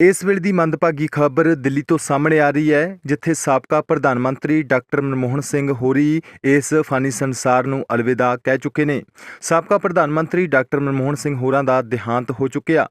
ਇਸ ਵੇਲੇ ਦੀ ਮੰਦਭਾਗੀ ਖਬਰ ਦਿੱਲੀ ਤੋਂ ਸਾਹਮਣੇ ਆ ਰਹੀ ਹੈ, ਜਿੱਥੇ ਸਾਬਕਾ ਪ੍ਰਧਾਨ ਮੰਤਰੀ ਡਾਕਟਰ ਮਨਮੋਹਨ ਸਿੰਘ ਹੋਰੀ ਇਸ ਫਾਨੀ ਸੰਸਾਰ ਨੂੰ ਅਲਵਿਦਾ ਕਹਿ ਚੁੱਕੇ ਨੇ। ਸਾਬਕਾ ਪ੍ਰਧਾਨ ਮੰਤਰੀ ਡਾਕਟਰ ਮਨਮੋਹਨ ਸਿੰਘ ਹੋਰਾਂ ਦਾ ਦੇਹਾਂਤ ਹੋ ਚੁੱਕਿਆ।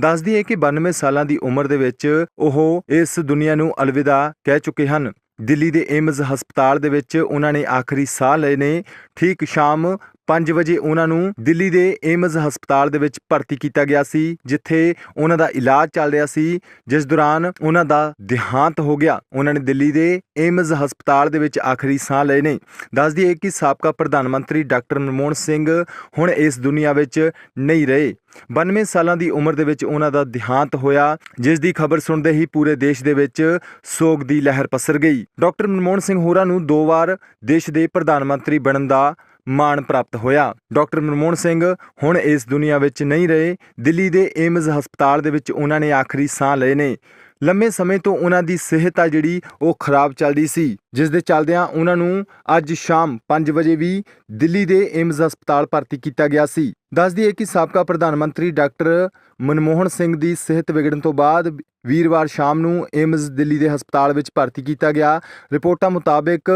ਦੱਸਦੀ ਹੈ ਕਿ 92 ਸਾਲਾਂ ਦੀ ਉਮਰ ਦੇ ਵਿੱਚ ਉਹ ਇਸ ਦੁਨੀਆ ਨੂੰ ਅਲਵਿਦਾ ਕਹਿ ਚੁੱਕੇ ਹਨ। ਦਿੱਲੀ ਦੇ ਏਮਜ਼ ਹਸਪਤਾਲ ਦੇ ਵਿੱਚ ਉਹਨਾਂ ਨੇ ਆਖਰੀ ਸਾਹ ਲਏ ਨੇ। ਠੀਕ ਸ਼ਾਮ 5 ਵਜੇ ਉਹਨਾਂ ਨੂੰ ਦਿੱਲੀ ਦੇ ਏਮਜ਼ ਹਸਪਤਾਲ ਦੇ ਵਿੱਚ ਭਰਤੀ ਕੀਤਾ ਗਿਆ ਸੀ, ਜਿੱਥੇ ਉਹਨਾਂ ਦਾ ਇਲਾਜ ਚੱਲ ਰਿਹਾ ਸੀ, ਜਿਸ ਦੌਰਾਨ ਉਹਨਾਂ ਦਾ ਦੇਹਾਂਤ ਹੋ ਗਿਆ। ਉਹਨਾਂ ਨੇ ਦਿੱਲੀ ਦੇ ਏਮਜ਼ ਹਸਪਤਾਲ ਦੇ ਵਿੱਚ ਆਖਰੀ ਸਾਹ ਲਏ ਨੇ। ਦੱਸ ਦਈਏ ਕਿ ਸਾਬਕਾ ਪ੍ਰਧਾਨ ਮੰਤਰੀ ਡਾਕਟਰ ਮਨਮੋਹਨ ਸਿੰਘ ਹੁਣ ਇਸ ਦੁਨੀਆ ਵਿੱਚ ਨਹੀਂ ਰਹੇ। 92 ਸਾਲਾਂ ਦੀ ਉਮਰ ਦੇ ਵਿੱਚ ਉਹਨਾਂ ਦਾ ਦੇਹਾਂਤ ਹੋਇਆ, ਜਿਸ ਦੀ ਖਬਰ ਸੁਣਦੇ ਹੀ ਪੂਰੇ ਦੇਸ਼ ਦੇ ਵਿੱਚ ਸੋਗ ਦੀ ਲਹਿਰ ਪਸਰ ਗਈ। ਡਾਕਟਰ ਮਨਮੋਹਨ ਸਿੰਘ ਹੋਰਾਂ ਨੂੰ ਦੋ ਵਾਰ ਦੇਸ਼ ਦੇ ਪ੍ਰਧਾਨ ਮੰਤਰੀ ਬਣਨ ਦਾ ਮਾਣ ਪ੍ਰਾਪਤ ਹੋਇਆ। ਡਾਕਟਰ ਮਨਮੋਹਨ ਸਿੰਘ ਹੁਣ ਇਸ ਦੁਨੀਆ ਵਿੱਚ ਨਹੀਂ ਰਹੇ। ਦਿੱਲੀ ਦੇ ਏਮਜ਼ ਹਸਪਤਾਲ ਦੇ ਵਿੱਚ ਉਹਨਾਂ ਨੇ ਆਖਰੀ ਸਾਹ ਲਏ ਨੇ। ਲੰਮੇ ਸਮੇਂ ਤੋਂ ਉਹਨਾਂ ਦੀ ਸਿਹਤ ਆ ਜਿਹੜੀ, ਉਹ ਖਰਾਬ ਚੱਲਦੀ ਸੀ। ਜਿਸ ਦੇ ਚੱਲਦਿਆਂ ਉਹਨਾਂ ਨੂੰ ਅੱਜ ਸ਼ਾਮ 5 ਵਜੇ ਵੀ ਦਿੱਲੀ ਦੇ ਏਮਜ਼ ਹਸਪਤਾਲ ਭਰਤੀ ਕੀਤਾ ਗਿਆ ਸੀ। ਦੱਸ ਦਈਏ ਕਿ ਸਾਬਕਾ ਪ੍ਰਧਾਨ ਮੰਤਰੀ ਡਾਕਟਰ ਮਨਮੋਹਨ ਸਿੰਘ ਦੀ ਸਿਹਤ ਵਿਗੜਨ ਤੋਂ ਬਾਅਦ ਵੀਰਵਾਰ ਸ਼ਾਮ ਨੂੰ ਏਮਜ਼ ਦਿੱਲੀ ਦੇ ਹਸਪਤਾਲ ਵਿੱਚ ਭਰਤੀ ਕੀਤਾ ਗਿਆ। ਰਿਪੋਰਟਾਂ ਮੁਤਾਬਕ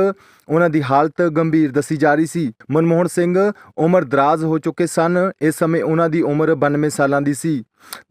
ਉਹਨਾਂ ਦੀ ਹਾਲਤ ਗੰਭੀਰ ਦੱਸੀ ਜਾ ਰਹੀ ਸੀ। ਮਨਮੋਹਨ ਸਿੰਘ ਉਮਰ ਦਰਾਜ਼ ਹੋ ਚੁੱਕੇ ਸਨ। ਇਸ ਸਮੇਂ ਉਹਨਾਂ ਦੀ ਉਮਰ 92 ਸਾਲਾਂ ਦੀ ਸੀ।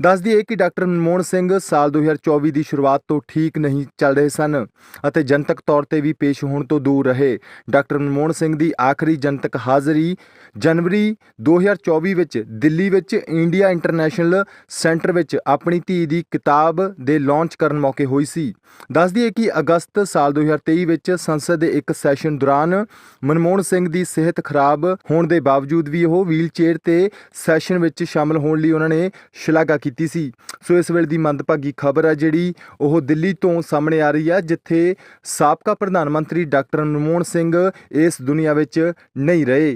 ਦੱਸ ਦਈਏ ਕਿ ਡਾਕਟਰ ਮਨਮੋਹਨ ਸਿੰਘ ਸਾਲ 2024 ਦੀ ਸ਼ੁਰੂਆਤ ਤੋਂ ਠੀਕ ਨਹੀਂ ਚੱਲ ਰਹੇ ਸਨ ਅਤੇ ਜਨਤਕ ਤੌਰ ਤੇ ਵੀ ਪੇਸ਼ ਹੋਣ ਤੋਂ ਦੂਰ ਰਹੇ। ਡਾਕਟਰ ਮਨਮੋਹਨ ਸਿੰਘ ਦੀ ਆਖਰੀ ਜਨਤਕ ਹਾਜ਼ਰੀ ਜਨਵਰੀ 2024 ਵਿੱਚ ਦਿੱਲੀ ਵਿੱਚ ਇੰਡੀਆ ਇੰਟਰਨੈਸ਼ਨਲ ਸੈਂਟਰ ਵਿੱਚ ਆਪਣੀ ਧੀ ਦੀ ਕਿਤਾਬ ਦੇ ਲਾਂਚ ਕਰਨ ਮੌਕੇ ਹੋਈ ਸੀ। ਦੱਸ ਦਈਏ ਕਿ ਅਗਸਤ ਸਾਲ 2023 ਵਿੱਚ ਸੰਸਦ ਦੇ ਇੱਕ ਸੈਸ਼ਨ ਦੌਰਾਨ ਮਨਮੋਹਨ ਸਿੰਘ ਦੀ ਸਿਹਤ ਖਰਾਬ ਹੋਣ ਦੇ ਬਾਵਜੂਦ ਵੀ ਉਹ ਵੀਲਚੇਅਰ ਤੇ ਸੈਸ਼ਨ ਵਿੱਚ ਸ਼ਾਮਲ ਹੋਣ ਲਈ ਉਹਨਾਂ ਨੇ ਸ਼ਲਾਘਾ ਕੀਤੀ ਸੀ। ਸੋ ਇਸ ਵੇਲੇ ਦੀ ਮੰਦਭਾਗੀ ਖਬਰ ਹੈ ਜਿਹੜੀ ਉਹ ਦਿੱਲੀ ਤੋਂ ਸਾਹਮਣੇ ਆ ਰਹੀ ਹੈ ਜਿੱਥੇ ਸਾਬਕਾ ਪ੍ਰਧਾਨ ਪ੍ਰਧਾਨ ਮੰਤਰੀ ਡਾਕਟਰ ਮਨਮੋਹਨ ਸਿੰਘ ਇਸ ਦੁਨੀਆ ਵਿੱਚ ਨਹੀਂ ਰਹੇ।